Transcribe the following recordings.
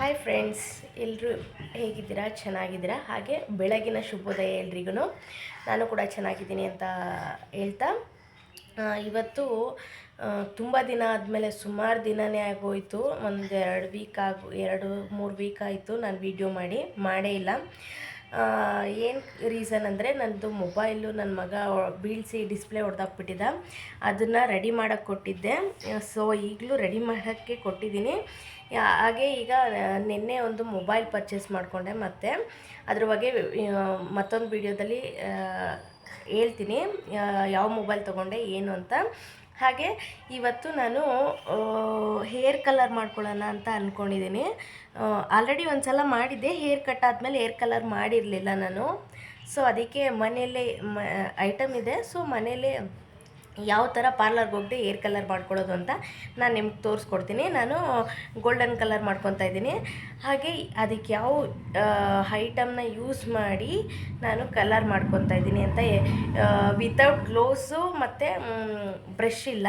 Hi friends ಎಲ್ಲರೂ ಹೇಗಿದ್ದೀರಾ? ಚೆನ್ನಾಗಿದ್ದೀರಾ? ಹಾಗೆ ಬೆಳಗಿನ ಶುಭೋದಯ ಎಲ್ರಿಗೂ ನಾನು ಕೂಡ ಚೆನ್ನಾಗಿದ್ದೀನಿ ಅಂತ ಹೇಳ್ತಾ ಇವತ್ತು ತುಂಬ ದಿನ ಆದಮೇಲೆ ಸುಮಾರು ದಿನನೇ ಆಗೋಯಿತು. ಒಂದು ಎರಡು ವೀಕ್ ಆಗು, ಎರಡು, ಮೂರು ವೀಕ್ ಆಯಿತು. ನಾನು ವೀಡಿಯೋ ಮಾಡಿ, ಮಾಡೇ ಇಲ್ಲ. ಏನು ರೀಸನ್ ಅಂದರೆ ನನ್ನದು ಮೊಬೈಲು ನನ್ನ ಮಗ ಬೀಳಿಸಿ ಡಿಸ್ಪ್ಲೇ ಹೊಡೆದಾಕ್ಬಿಟ್ಟಿದ್ದ ಅದನ್ನು ರೆಡಿ ಮಾಡೋಕ್ಕೆ ಕೊಟ್ಟಿದ್ದೆ. ಸೊ ಈಗಲೂ ರೆಡಿ ಮಾಡೋಕ್ಕೆ ಕೊಟ್ಟಿದ್ದೀನಿ. ಹಾಗೆ ಈಗ ನಿನ್ನೆ ಒಂದು ಮೊಬೈಲ್ ಪರ್ಚೇಸ್ ಮಾಡಿಕೊಂಡೆ ಮತ್ತು. ಅದ್ರ ಬಗ್ಗೆ ಮತ್ತೊಂದು ವಿಡಿಯೋದಲ್ಲಿ ಹೇಳ್ತೀನಿ. ಯಾವ ಮೊಬೈಲ್ ತೊಗೊಂಡೆ, ಏನು ಅಂತ. ಹಾಗೆ ಇವತ್ತು ನಾನು ಹೇರ್ ಕಲರ್ ಮಾಡ್ಕೊಳ್ಳೋಣ ಅಂತ ಅಂದ್ಕೊಂಡಿದ್ದೀನಿ ಆಲ್ರೆಡಿ ಒಂದು ಸಲ ಮಾಡಿದ್ದೆ ಹೇರ್ ಕಟ್ ಆದಮೇಲೆ ಹೇರ್ ಕಲರ್ ಮಾಡಿರಲಿಲ್ಲ ನಾನು. ಸೊ ಅದಕ್ಕೆ ಮನೆಯಲ್ಲೇ ಐಟಮ್ ಇದೆ. ಸೊ ಮನೆಯಲ್ಲೇ ಯಾವ ಥರ ಪಾರ್ಲರ್ಗೆ ಹೋಗದೆ ಏರ್ ಕಲರ್ ಮಾಡ್ಕೊಳ್ಳೋದು ಅಂತ ನಾನು ನಿಮ್ಗೆ ತೋರಿಸ್ಕೊಡ್ತೀನಿ. ನಾನು ಗೋಲ್ಡನ್ ಕಲರ್ ಮಾಡ್ಕೊತಾ ಇದ್ದೀನಿ. ಹಾಗೆ ಅದಕ್ಕೆ ಯಾವ ಐಟಮ್ನ ಯೂಸ್ ಮಾಡಿ ನಾನು ಕಲರ್ ಮಾಡ್ಕೊತಾ ಇದ್ದೀನಿ ಅಂತ ವಿತೌಟ್ ಗ್ಲೋಸು ಮತ್ತು ಬ್ರಷ್ ಇಲ್ಲ.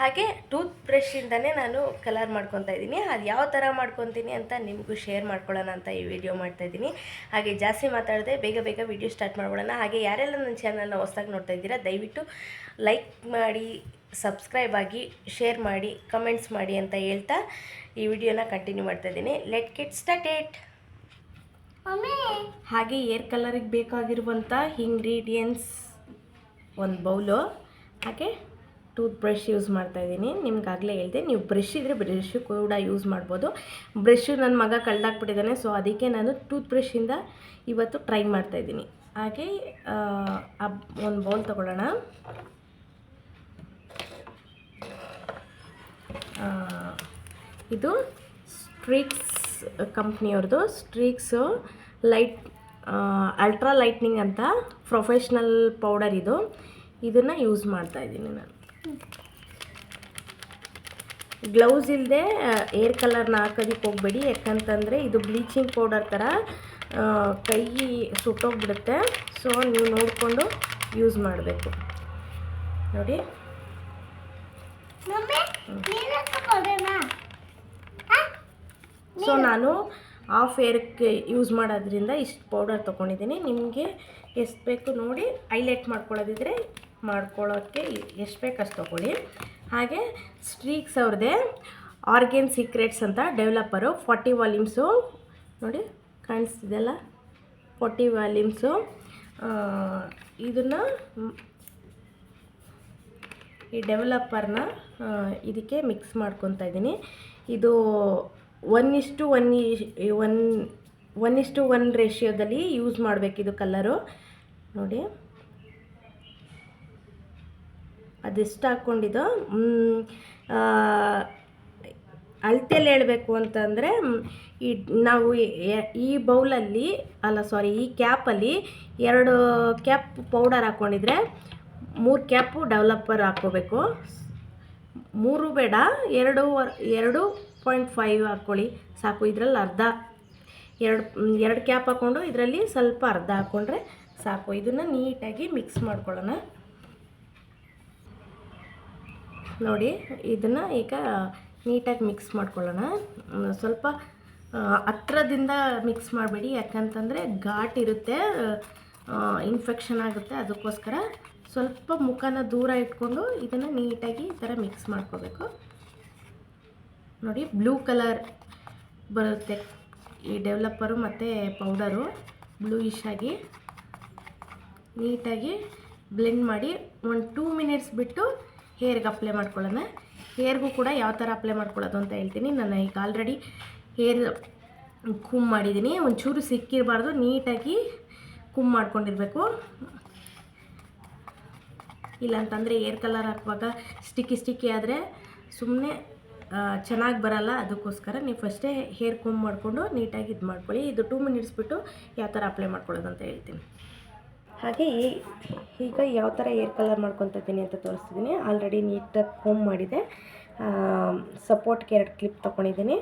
ಹಾಗೆ ಟೂತ್ ಬ್ರಷಿಂದನೇ ನಾನು ಕಲರ್ ಮಾಡ್ಕೊತಾ ಇದ್ದೀನಿ. ಅದು ಯಾವ ಥರ ಮಾಡ್ಕೊತೀನಿ ಅಂತ ನಿಮಗೂ ಶೇರ್ ಮಾಡ್ಕೊಳ್ಳೋಣ ಅಂತ ಈ ವಿಡಿಯೋ ಮಾಡ್ತಾ ಇದ್ದೀನಿ. ಹಾಗೆ ಜಾಸ್ತಿ ಮಾತಾಡದೆ ಬೇಗ ಬೇಗ ವಿಡಿಯೋ ಸ್ಟಾರ್ಟ್ ಮಾಡ್ಕೊಳ್ಳೋಣ ಹಾಗೆ ಯಾರೆಲ್ಲ ನನ್ನ ಚಾನಲ್ನ ಹೊಸ್ದಾಗಿ ನೋಡ್ತಾ ಇದ್ದೀರಾ, ದಯವಿಟ್ಟು ಲೈಕ್ ಮಾಡಿ ಸಬ್ಸ್ಕ್ರೈಬ್ ಆಗಿ ಶೇರ್ ಮಾಡಿ ಕಮೆಂಟ್ಸ್ ಮಾಡಿ ಅಂತ ಹೇಳ್ತಾ ಈ ವಿಡಿಯೋನ ಕಂಟಿನ್ಯೂ ಮಾಡ್ತಾ ಇದ್ದೀನಿ. ಲೆಟ್ ಗೆಟ್ ಸ್ಟಾರ್ಟೆಡ್ ಹಾಗೆ ಏರ್ ಕಲರಿಗೆ ಬೇಕಾಗಿರುವಂಥ ಇಂಗ್ರೀಡಿಯೆಂಟ್ಸ್ ಒಂದು ಬೌಲು ಹಾಗೆ ಟೂತ್ ಬ್ರಷ್ ಯೂಸ್ ಮಾಡ್ತಾ ಇದ್ದೀನಿ. ನಿಮ್ಗಾಗಲೇ ಹೇಳಿದೆ ನೀವು ಬ್ರಷ್ ಇದ್ದರೆ ಬ್ರಷ್ ಕೂಡ ಯೂಸ್ ಮಾಡ್ಬೋದು. ಬ್ರಷ್ ನನ್ನ ಮಗ ಕಳ್ದಾಕ್ಬಿಟ್ಟಿದ್ದಾನೆ ಸೊ ಅದಕ್ಕೆ ನಾನು ಟೂತ್ ಬ್ರಷಿಂದ ಇವತ್ತು ಟ್ರೈ ಮಾಡ್ತಾ ಇದ್ದೀನಿ. ಹಾಗೆ ಒಂದು ಬೌಲ್ ತೊಗೊಳ್ಳೋಣ ಆ, ಇದು ಸ್ಟ್ರೀಕ್ಸ್ ಕಂಪ್ನಿಯವ್ರದ್ದು ಸ್ಟ್ರೀಕ್ಸು ಲೈಟ್ ಅಲ್ಟ್ರಾ ಲೈಟ್ನಿಂಗ್ ಅಂತ ಪ್ರೊಫೆಷ್ನಲ್ ಪೌಡರ್ ಇದು. ಇದನ್ನು ಯೂಸ್ ಮಾಡ್ತಾ ಇದ್ದೀನಿ ನಾನು. ಗ್ಲೌಸ್ ಇಲ್ಲದೆ ಏರ್ ಕಲರ್ನ ಹಾಕೋದಕ್ಕೆ ಹೋಗಬೇಡಿ. ಯಾಕಂತಂದರೆ ಇದು ಬ್ಲೀಚಿಂಗ್ ಪೌಡರ್ ಥರ ಕೈ ಸುಟ್ಟೋಗ್ಬಿಡುತ್ತೆ. ಸೊ ನೀವು ನೋಡಿಕೊಂಡು ಯೂಸ್ ಮಾಡಬೇಕು. ನೋಡಿ. ಸೊ ನಾನು ಹಾಫ್ ಏರ್ಗೆ ಯೂಸ್ ಮಾಡೋದ್ರಿಂದ ಇಷ್ಟು ಪೌಡರ್ ತೊಗೊಂಡಿದ್ದೀನಿ. ನಿಮಗೆ ಎಷ್ಟು ಬೇಕು ನೋಡಿ ಹೈಲೈಟ್ ಮಾಡ್ಕೊಳ್ಳೋದಿದ್ರೆ ಮಾಡ್ಕೊಳ್ಳೋಕ್ಕೆ ಎಷ್ಟು ಬೇಕು ಅಷ್ಟು ತೊಗೊಳ್ಳಿ. ಹಾಗೆ ಸ್ಟ್ರೀಕ್ಸ್ ಅವ್ರದ್ದೇ ಆರ್ಗೆನ್ ಸೀಕ್ರೆಟ್ಸ್ ಅಂತ ಡೆವಲಪರು ಫಾರ್ಟಿ ವಾಲ್ಯೂಮ್ಸು ನೋಡಿ ಕಾಣಿಸ್ತಿದೆಲ್ಲ ಫಾರ್ಟಿ ವಾಲ್ಯೂಮ್ಸು ಇದನ್ನು ಈ ಡೆವಲಪರ್ನ ಇದಕ್ಕೆ ಮಿಕ್ಸ್ ಮಾಡ್ಕೊತಾ ಇದ್ದೀನಿ. ಇದು ಒನ್ ಇಷ್ಟು ಒನ್ ಒನ್ ಒನ್ ಇಷ್ಟು ಒನ್ ರೇಷಿಯೋದಲ್ಲಿ ಯೂಸ್ ಮಾಡಬೇಕಿದು ಕಲ್ಲರು ನೋಡಿ. ಅದೆಷ್ಟು ಹಾಕ್ಕೊಂಡಿದ್ದು ಅಳತೆಯಲ್ಲಿ ಹೇಳಬೇಕು ಅಂತಂದರೆ, ಈ ನಾವು ಈ ಬೌಲಲ್ಲಿ ಅಲ್ಲ ಸಾರಿ ಈ ಕ್ಯಾಪಲ್ಲಿ ಎರಡು ಕ್ಯಾಪ್ ಪೌಡರ್ ಹಾಕ್ಕೊಂಡಿದ್ರೆ ಮೂರು ಕ್ಯಾಪು ಡೆವಲಪರ್ ಹಾಕ್ಕೋಬೇಕು. ಮೂರು ಬೇಡ, ಎರಡು ಎರಡು ಪಾಯಿಂಟ್ ಫೈವ್ ಹಾಕ್ಕೊಳ್ಳಿ. ಸಾಕು, ಇದರಲ್ಲಿ ಅರ್ಧ. ಎರಡು ಎರಡು ಕ್ಯಾಪ್ ಹಾಕ್ಕೊಂಡು ಇದರಲ್ಲಿ ಸ್ವಲ್ಪ ಅರ್ಧ ಹಾಕ್ಕೊಂಡ್ರೆ ಸಾಕು. ಇದನ್ನು ನೀಟಾಗಿ ಮಿಕ್ಸ್ ಮಾಡ್ಕೊಳ್ಳೋಣ. ನೋಡಿ, ಇದನ್ನು ಈಗ ನೀಟಾಗಿ ಮಿಕ್ಸ್ ಮಾಡ್ಕೊಳ್ಳೋಣ. ಸ್ವಲ್ಪ ಹತ್ರದಿಂದ ಮಿಕ್ಸ್ ಮಾಡಬೇಡಿ. ಯಾಕಂತಂದರೆ ಘಾಟ್ ಇರುತ್ತೆ ಇನ್ಫೆಕ್ಷನ್ ಆಗುತ್ತೆ ಅದಕ್ಕೋಸ್ಕರ. ಸ್ವಲ್ಪ ಮುಖನ ದೂರ ಇಟ್ಕೊಂಡು ಇದನ್ನು ನೀಟಾಗಿ ಈ ಥರ ಮಿಕ್ಸ್ ಮಾಡ್ಕೋಬೇಕು. ನೋಡಿ ಬ್ಲೂ ಕಲರ್ ಬರುತ್ತೆ. ಈ ಡೆವಲಪ್ಪರು ಮತ್ತು ಪೌಡರು ಬ್ಲೂಯಿಶ್ ಆಗಿ ನೀಟಾಗಿ ಬ್ಲೆಂಡ್ ಮಾಡಿ ಒಂದು ಟೂ ಮಿನಿಟ್ಸ್ ಬಿಟ್ಟು ಹೇರ್ಗೆ ಅಪ್ಲೈ ಮಾಡ್ಕೊಳ್ಳೋಣ. ಹೇರ್ಗೂ ಕೂಡ ಯಾವ ಥರ ಅಪ್ಲೈ ಮಾಡ್ಕೊಳ್ಳೋದು ಅಂತ ಹೇಳ್ತೀನಿ. ನಾನು ಈಗ ಆಲ್ರೆಡಿ ಹೇರ್ ಕುಮ್ ಮಾಡಿದ್ದೀನಿ ಒಂಚೂರು ಸಿಕ್ಕಿರಬಾರ್ದು, ನೀಟಾಗಿ ಕುಮ್ ಮಾಡ್ಕೊಂಡಿರಬೇಕು. ಇಲ್ಲಾಂತಂದರೆ ಏರ್ ಕಲರ್ ಹಾಕುವಾಗ ಸ್ಟಿಕ್ಕಿ ಸ್ಟಿಕ್ಕಿ ಆದರೆ ಸುಮ್ಮನೆ ಚೆನ್ನಾಗಿ ಬರಲ್ಲ, ಅದಕ್ಕೋಸ್ಕರ ನೀವು ಫಸ್ಟೇ ಹೇರ್ ಕುಮ್ ಮಾಡಿಕೊಂಡು ನೀಟಾಗಿ ಇದು ಮಾಡ್ಕೊಳ್ಳಿ. ಇದು ಟೂ ಮಿನಿಟ್ಸ್ ಬಿಟ್ಟು ಯಾವ ಥರ ಅಪ್ಲೈ ಮಾಡ್ಕೊಳ್ಳೋದು ಅಂತ ಹೇಳ್ತೀನಿ. ಹಾಗೆ ಈಗ ಯಾವ ಥರ ಏರ್ ಕಲರ್ ಮಾಡ್ಕೊತಿದ್ದೀನಿ ಅಂತ ತೋರಿಸ್ತಿದ್ದೀನಿ. ಆಲ್ರೆಡಿ ನೀಟಾಗಿ ಕೊಂಬ್ ಮಾಡಿದೆ. ಸಪೋರ್ಟ್ಗೆ ಎರಡು ಕ್ಲಿಪ್ ತೊಗೊಂಡಿದ್ದೀನಿ.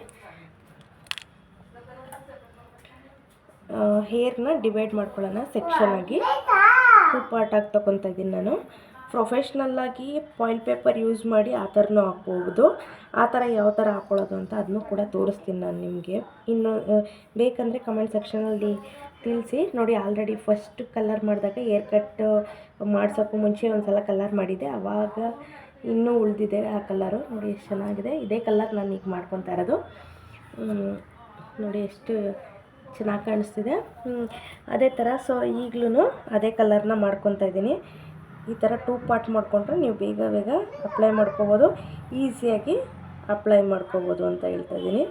ಹೇರ್ನ ಡಿವೈಡ್ ಮಾಡ್ಕೊಳ್ಳೋಣ ಸೆಕ್ಷನ್ ಆಗಿ. ಟೂ ಪಾರ್ಟ್ ಆಗಿ ತೊಗೊತಾ ಇದ್ದೀನಿ ನಾನು. ಪ್ರೊಫೆಷ್ನಲ್ಲಾಗಿ ಫಾಯಿಲ್ ಪೇಪರ್ ಯೂಸ್ ಮಾಡಿ ಆ ಥರನೂ ಹಾಕ್ಬೋದು. ಆ ಥರ ಯಾವ ಥರ ಹಾಕ್ಕೊಳ್ಳೋದು ಅಂತ ಅದನ್ನು ಕೂಡ ತೋರಿಸ್ತೀನಿ ನಾನು ನಿಮಗೆ. ಇನ್ನು ಬೇಕಂದರೆ ಕಮೆಂಟ್ ಸೆಕ್ಷನಲ್ಲಿ ತಿಳಿಸಿ. ನೋಡಿ ಆಲ್ರೆಡಿ ಫಸ್ಟ್ ಕಲರ್ ಮಾಡಿದಾಗ ಏರ್ ಕಟ್ ಮಾಡ್ಸೋಕ್ಕೂ ಮುಂಚೆ ಒಂದು ಸಲ ಕಲರ್ ಮಾಡಿದ್ದೆ. ಆವಾಗ ಇನ್ನೂ ಉಳಿದಿದೆ ಆ ಕಲರು ನೋಡಿ, ಎಷ್ಟು ಚೆನ್ನಾಗಿದೆ. ಇದೇ ಕಲರ್ ನಾನು ಈಗ ಮಾಡ್ಕೊತಾ ಇರೋದು. ನೋಡಿ, ಎಷ್ಟು ಚೆನ್ನಾಗಿ ಕಾಣಿಸ್ತಿದೆ. ಅದೇ ಥರ ಸೊ ಈಗಲೂ ಅದೇ ಕಲರ್ನ ಮಾಡ್ಕೊತಾ ಇದ್ದೀನಿ. ಈ ಥರ ಟೂ ಪಾರ್ಟ್ ಮಾಡಿಕೊಂಡ್ರೆ ನೀವು ಬೇಗ ಬೇಗ ಅಪ್ಲೈ ಮಾಡ್ಕೋಬೋದು. ಈಸಿಯಾಗಿ ಅಪ್ಲೈ ಮಾಡ್ಕೋಬೋದು ಅಂತ ಹೇಳ್ತಾ ಇದ್ದೀನಿ.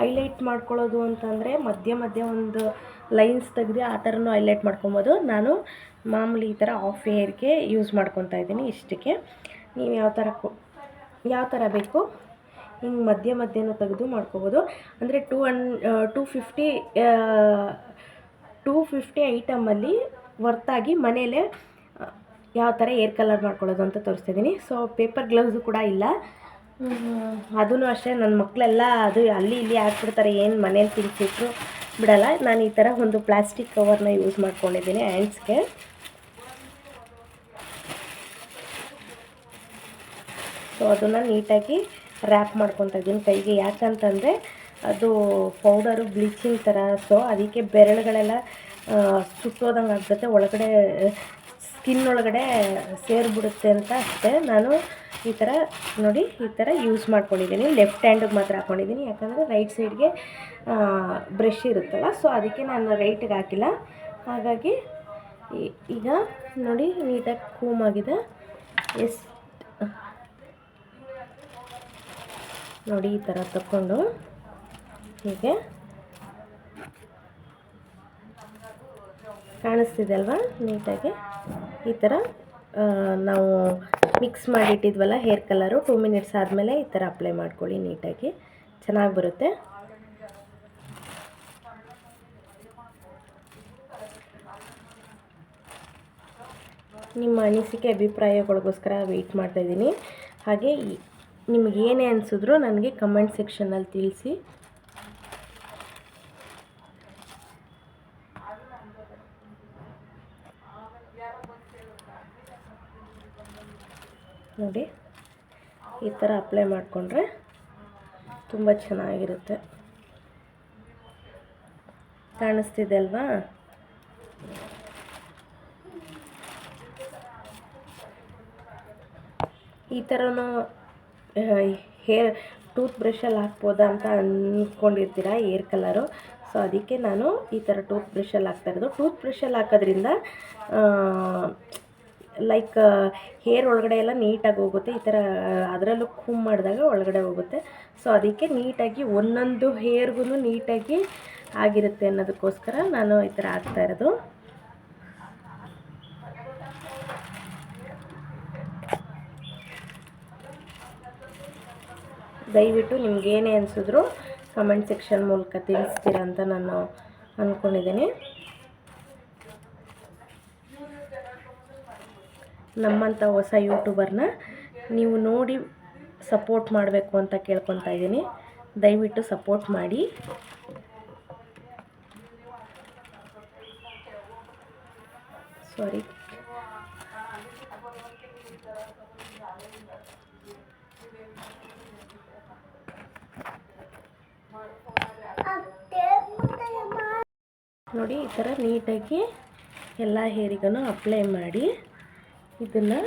ಹೈಲೈಟ್ ಮಾಡ್ಕೊಳ್ಳೋದು ಅಂತಂದರೆ ಮಧ್ಯ ಮಧ್ಯ ಒಂದು ಲೈನ್ಸ್ ತೆಗೆದು ಆ ಥರನೂ ಹೈಲೈಟ್ ಮಾಡ್ಕೊಬೋದು. ನಾನು ಮಾಮೂಲಿ ಈ ಥರ ಆಫ್ ಏರ್ಗೆ ಯೂಸ್ ಮಾಡ್ಕೊತಾ ಇದ್ದೀನಿ ಇಷ್ಟಕ್ಕೆ. ನೀವು ಯಾವ ಥರ ಯಾವ ಥರ ಬೇಕು ಹಿಂಗೆ ಮಧ್ಯ ಮಧ್ಯನೂ ತೆಗೆದು ಮಾಡ್ಕೋಬೋದು. ಅಂದರೆ ಟೂ ಅನ್ ಟೂ ಫಿಫ್ಟಿ ಟೂ ಫಿಫ್ಟಿ ಐಟಮಲ್ಲಿ ವರ್ತಾಗಿ ಮನೇಲೆ ಯಾವ ಥರ ಏರ್ ಕಲರ್ ಮಾಡ್ಕೊಳ್ಳೋದು ಅಂತ ತೋರಿಸ್ತಿದ್ದೀನಿ ಸೊ ಪೇಪರ್ ಗ್ಲೌಸು ಕೂಡ ಇಲ್ಲ. ಅದೂ ಅಷ್ಟೇ. ನನ್ನ ಮಕ್ಕಳೆಲ್ಲ ಅದು ಅಲ್ಲಿ ಇಲ್ಲಿ ಹಾಕ್ಬಿಡ್ತಾರೆ. ಏನು ಮನೇಲಿ ತಿನ್ಸಿಟ್ರು ಬಿಡಲ್ಲ. ನಾನು ಈ ಥರ ಒಂದು ಪ್ಲಾಸ್ಟಿಕ್ ಕವರ್ನ ಯೂಸ್ ಮಾಡ್ಕೊಂಡಿದ್ದೀನಿ ಆ್ಯಂಡ್ಸ್ಗೆ ಸೊ ಅದನ್ನು ನೀಟಾಗಿ ರ್ಯಾಪ್ ಮಾಡ್ಕೊತಾ ಇದ್ದೀನಿ ಕೈಗೆ. ಯಾಕಂತಂದರೆ ಅದು ಪೌಡರು ಬ್ಲೀಚಿಂಗ್ ಥರ ಸೊ ಅದಕ್ಕೆ ಬೆರಳುಗಳೆಲ್ಲ ಸುಟ್ಟೋದಂಗೆ ಆಗ್ತದೆ ಒಳಗಡೆ ಸ್ಕಿನ್ ಒಳಗಡೆ ಸೇರಿಬಿಡುತ್ತೆ ಅಂತ ಅಷ್ಟೇ. ನಾನು ಈ ಥರ ನೋಡಿ, ಈ ಥರ ಯೂಸ್ ಮಾಡ್ಕೊಂಡಿದ್ದೀನಿ. ಲೆಫ್ಟ್ ಹ್ಯಾಂಡಿಗೆ ಮಾತ್ರ ಹಾಕ್ಕೊಂಡಿದ್ದೀನಿ ಯಾಕಂದರೆ ರೈಟ್ ಸೈಡ್ಗೆ ಬ್ರಷ್ ಇರುತ್ತಲ್ಲ ಸೊ ಅದಕ್ಕೆ ನಾನು ರೈಟಿಗೆ ಹಾಕಿಲ್ಲ. ಹಾಗಾಗಿ ಈಗ ನೋಡಿ, ನೀಟಾಗಿ ಕೂಮ್ ಆಗಿದೆ. ಎಷ್ಟು ನೋಡಿ, ಈ ಥರ ತಗೊಂಡು ಹೀಗೆ. ಕಾಣಿಸ್ತಿದೆ ಅಲ್ವಾ? ನೀಟಾಗಿ. ಈ ಥರ ನಾವು ಮಿಕ್ಸ್ ಮಾಡಿಟ್ಟಿದ್ವಲ್ಲ ಹೇರ್ ಕಲರು ಟೂ ಮಿನಿಟ್ಸ್ ಆದಮೇಲೆ ಈ ಥರ ಅಪ್ಲೈ ಮಾಡ್ಕೊಳ್ಳಿ ನೀಟಾಗಿ. ಚೆನ್ನಾಗಿ ಬರುತ್ತೆ. ನಿಮ್ಮ ಅನಿಸಿಕೆ, ಅಭಿಪ್ರಾಯಗಳಿಗೋಸ್ಕರ ವೆಯ್ಟ್ ಮಾಡ್ತಾಯಿದ್ದೀನಿ ಹಾಗೆ ನಿಮಗೇನೇ ಅನಿಸಿದ್ರು ನನಗೆ ಕಮೆಂಟ್ ಸೆಕ್ಷನಲ್ಲಿ ತಿಳಿಸಿ. ನೋಡಿ, ಈ ಥರ ಅಪ್ಲೈ ಮಾಡಿಕೊಂಡ್ರೆ ತುಂಬ ಚೆನ್ನಾಗಿರುತ್ತೆ. ಕಾಣಿಸ್ತಿದೆ ಅಲ್ವಾ? ಈ ಥರನೂ ಹೇರ್ ಟೂತ್ ಬ್ರಷಲ್ಲಿ ಹಾಕ್ಬೋದಾ ಅಂತ ಅಂದ್ಕೊಂಡಿರ್ತೀರ ಏರ್ ಕಲರು ಸೊ ಅದಕ್ಕೆ ನಾನು ಈ ಥರ ಟೂತ್ ಬ್ರಷಲ್ಲಿ ಹಾಕ್ತಾ ಇರೋದು. ಟೂತ್ ಬ್ರಷಲ್ಲಿ ಹಾಕೋದ್ರಿಂದ ಲೈಕ್ ಹೇರ್ ಒಳಗಡೆ ಎಲ್ಲ ನೀಟಾಗಿ ಹೋಗುತ್ತೆ. ಈ ಥರ ಅದರಲ್ಲೂ ಕುಮ್ ಮಾಡಿದಾಗ ಒಳಗಡೆ ಹೋಗುತ್ತೆ. ಸೊ ಅದಕ್ಕೆ ನೀಟಾಗಿ ಒಂದೊಂದು ಹೇರ್ಗೂ ನೀಟಾಗಿ ಆಗಿರುತ್ತೆ ಅನ್ನೋದಕ್ಕೋಸ್ಕರ ನಾನು ಈ ಥರ ಆಗ್ತಾ ಇರೋದು. ದಯವಿಟ್ಟು ನಿಮ್ಗೇನೇ ಅನಿಸಿದ್ರು ಕಮೆಂಟ್ ಸೆಕ್ಷನ್ ಮೂಲಕ ತಿಳಿಸ್ತೀರ ಅಂತ ನಾನು ಅಂದ್ಕೊಂಡಿದ್ದೀನಿ ನಮ್ಮಂಥ ಹೊಸ ಯೂಟ್ಯೂಬರ್ನ ನೀವು ನೋಡಿ ಸಪೋರ್ಟ್ ಮಾಡಬೇಕು ಅಂತ ಕೇಳ್ಕೊತಾ ಇದ್ದೀನಿ. ದಯವಿಟ್ಟು ಸಪೋರ್ಟ್ ಮಾಡಿ. ಸಾರಿ ನೋಡಿ, ಈ ಥರ ನೀಟಾಗಿ ಎಲ್ಲ ಹೇರಿಗೂ ಅಪ್ಲೈ ಮಾಡಿ. ಇದನ್ನು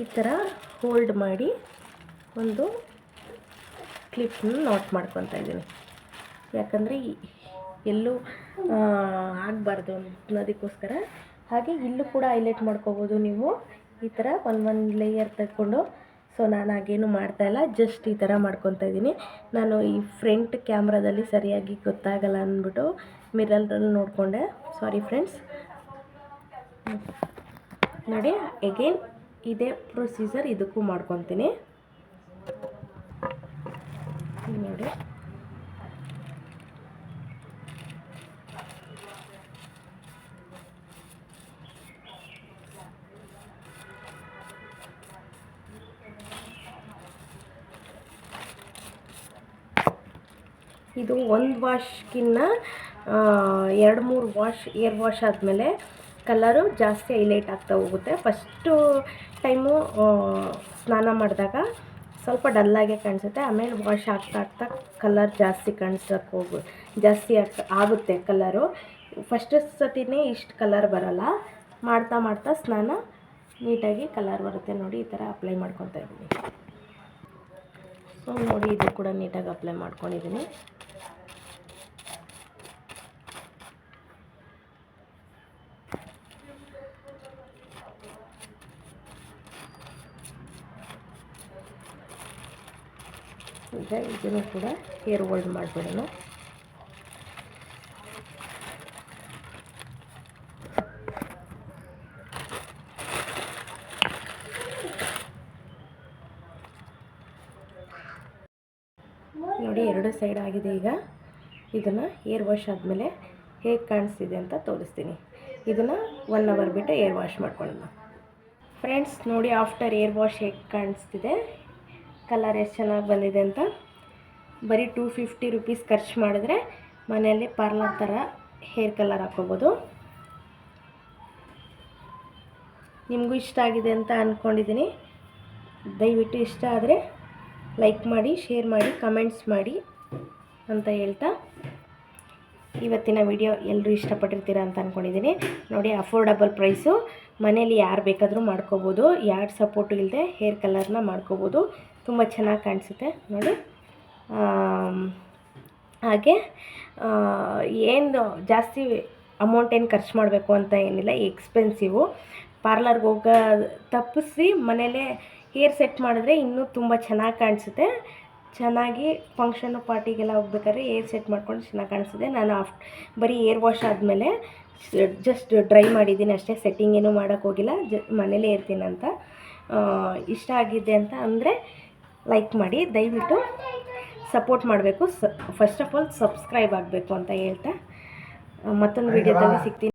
ಈ ಥರ ಹೋಲ್ಡ್ ಮಾಡಿ ಒಂದು ಕ್ಲಿಪ್ನ ನೋಟ್ ಮಾಡ್ಕೊತಾ ಇದ್ದೀನಿ. ಯಾಕಂದರೆ ಎಲ್ಲೂ ಆಗಬಾರ್ದು ಅನ್ನೋದಕ್ಕೋಸ್ಕರ. ಹಾಗೆ ಇಲ್ಲೂ ಕೂಡ ಹೈಲೈಟ್ ಮಾಡ್ಕೋಬೋದು ನೀವು. ಈ ಥರ ಒಂದು ಒಂದು ಲೇಯರ್ ತಗೊಂಡು ಸೊ ನಾನು ಹಾಗೇನು ಮಾಡ್ತಾಯಿಲ್ಲ ಜಸ್ಟ್ ಈ ಥರ ಮಾಡ್ಕೊತಾ ಇದ್ದೀನಿ. ನಾನು ಈ ಫ್ರಂಟ್ ಕ್ಯಾಮ್ರಾದಲ್ಲಿ ಸರಿಯಾಗಿ ಗೊತ್ತಾಗಲ್ಲ ಅಂದ್ಬಿಟ್ಟು ಮಿರಲ್ರಲ್ಲಿ ನೋಡಿಕೊಂಡೆ. ಸಾರಿ ಫ್ರೆಂಡ್ಸ್ ನೋಡಿ ಎಗೇನ್ ಇದೇ ಪ್ರೊಸೀಜರ್ ಇದಕ್ಕೂ ಮಾಡ್ಕೊತೀನಿ. ನೋಡಿ. ಇದು ಒಂದು ವಾಶ್ಗಿನ್ನ ಎರಡು ಮೂರು ವಾಶ್, ಏರ್ ವಾಶ್ ಆದಮೇಲೆ ಕಲರು ಜಾಸ್ತಿ ಹೈಲೈಟ್ ಆಗ್ತಾ ಹೋಗುತ್ತೆ. ಫಸ್ಟು ಟೈಮು ಸ್ನಾನ ಮಾಡಿದಾಗ ಸ್ವಲ್ಪ ಡಲ್ಲಾಗೆ ಕಾಣಿಸುತ್ತೆ. ಆಮೇಲೆ ವಾಶ್ ಆಗ್ತಾ ಆಗ್ತಾ ಕಲರ್ ಜಾಸ್ತಿ ಕಾಣಿಸೋಕೆ ಹೋಗು, ಜಾಸ್ತಿ ಆಗ್ತಾ ಆಗುತ್ತೆ ಕಲರು ಫಸ್ಟ್ ಸತಿನೇ ಇಷ್ಟು ಕಲರ್ ಬರಲ್ಲ. ಮಾಡ್ತಾ ಮಾಡ್ತಾ ಸ್ನಾನ ನೀಟಾಗಿ ಕಲರ್ ಬರುತ್ತೆ ನೋಡಿ, ಈ ಥರ ಅಪ್ಲೈ ಮಾಡ್ಕೊತಾ ಇದ್ದೀನಿ. ಸೊ ನೋಡಿ, ಇದು ಕೂಡ ನೀಟಾಗಿ ಅಪ್ಲೈ ಮಾಡ್ಕೊಂಡಿದ್ದೀನಿ ಈಗ ಇದನ್ನು ಕೂಡ ಹೇರ್ ಹೋಲ್ಡ್ ಮಾಡಿಬಿಡೋಣ. ನೋಡಿ, ಎರಡು ಸೈಡ್ ಆಗಿದೆ ಈಗ. ಇದನ್ನು ಏರ್ ವಾಶ್ ಆದಮೇಲೆ ಹೇಗೆ ಕಾಣಿಸ್ತಿದೆ ಅಂತ ತೋರಿಸ್ತೀನಿ. ಇದನ್ನು ಒನ್ ಅವರ್ ಬಿಟ್ಟು ಏರ್ ವಾಶ್ ಮಾಡ್ಕೊಳ್ಳೋಣ. ಫ್ರೆಂಡ್ಸ್ ನೋಡಿ ಆಫ್ಟರ್ ಏರ್ ವಾಶ್ ಹೇಗೆ ಕಾಣಿಸ್ತಿದೆ? ಕಲರ್ ಎಷ್ಟು ಚೆನ್ನಾಗಿ ಬಂದಿದೆ ಅಂತ. ಬರೀ ಟೂ ಫಿಫ್ಟಿ ರುಪೀಸ್ ಖರ್ಚು ಮಾಡಿದ್ರೆ ಮನೆಯಲ್ಲಿ ಪಾರ್ಲರ್ ಥರ ಹೇರ್ ಕಲರ್ ಹಾಕ್ಕೋಬೋದು. ನಿಮಗೂ ಇಷ್ಟ ಆಗಿದೆ ಅಂತ ಅಂದ್ಕೊಂಡಿದ್ದೀನಿ ದಯವಿಟ್ಟು ಇಷ್ಟ ಆದರೆ ಲೈಕ್ ಮಾಡಿ ಶೇರ್ ಮಾಡಿ ಕಮೆಂಟ್ಸ್ ಮಾಡಿ ಅಂತ ಹೇಳ್ತಾ ಇವತ್ತಿನ ವಿಡಿಯೋ ಎಲ್ಲರೂ ಇಷ್ಟಪಟ್ಟಿರ್ತೀರ ಅಂತ ಅಂದ್ಕೊಂಡಿದ್ದೀನಿ ನೋಡಿ ಅಫೋರ್ಡಬಲ್ ಪ್ರೈಸು ಮನೇಲಿ ಯಾರು ಬೇಕಾದರೂ ಮಾಡ್ಕೋಬೋದು. ಯಾರು ಸಪೋರ್ಟು ಇಲ್ಲದೆ ಹೇರ್ ಕಲರ್ನ ಮಾಡ್ಕೋಬೋದು. ತುಂಬ ಚೆನ್ನಾಗಿ ಕಾಣಿಸುತ್ತೆ. ನೋಡಿ. ಹಾಗೆ ಏನು ಜಾಸ್ತಿ ಅಮೌಂಟ್ ಏನು ಖರ್ಚು ಮಾಡಬೇಕು ಅಂತ ಏನಿಲ್ಲ ಎಕ್ಸ್ಪೆನ್ಸಿವು ಪಾರ್ಲರ್ಗೆ ಹೋಗೋ, ತಪ್ಪಿಸಿ ಮನೇಲೇ ಹೇರ್ ಸೆಟ್ ಮಾಡಿದ್ರೆ ಇನ್ನೂ ತುಂಬ ಚೆನ್ನಾಗಿ ಕಾಣಿಸುತ್ತೆ. ಚೆನ್ನಾಗಿ ಫಂಕ್ಷನು ಪಾರ್ಟಿಗೆಲ್ಲ ಹೋಗ್ಬೇಕಾದ್ರೆ ಏರ್ ಸೆಟ್ ಮಾಡ್ಕೊಂಡು ಚೆನ್ನಾಗಿ ಕಾಣಿಸುತ್ತೆ. ನಾನು ಆಫ್ ಬರೀ ಏರ್ ವಾಶ್ ಆದಮೇಲೆ ಜಸ್ಟ್ ಡ್ರೈ ಮಾಡಿದ್ದೀನಿ ಅಷ್ಟೇ ಸೆಟ್ಟಿಂಗ್ ಏನೂ ಮಾಡೋಕ್ಕೆ ಹೋಗಿಲ್ಲ, ಜ, ಮನೇಲೇ ಇರ್ತೀನಂತ. ಇಷ್ಟ ಆಗಿದೆ ಅಂತ ಅಂದರೆ ಲೈಕ್ ಮಾಡಿ, ದಯವಿಟ್ಟು ಸಪೋರ್ಟ್ ಮಾಡಬೇಕು. ಸ ಫಸ್ಟ್ ಆಫ್ ಆಲ್ ಸಬ್ಸ್ಕ್ರೈಬ್ ಆಗಬೇಕು ಅಂತ ಹೇಳ್ತಾ ಮತ್ತೊಂದು ವಿಡಿಯೋದಲ್ಲಿ ಸಿಗ್ತೀನಿ.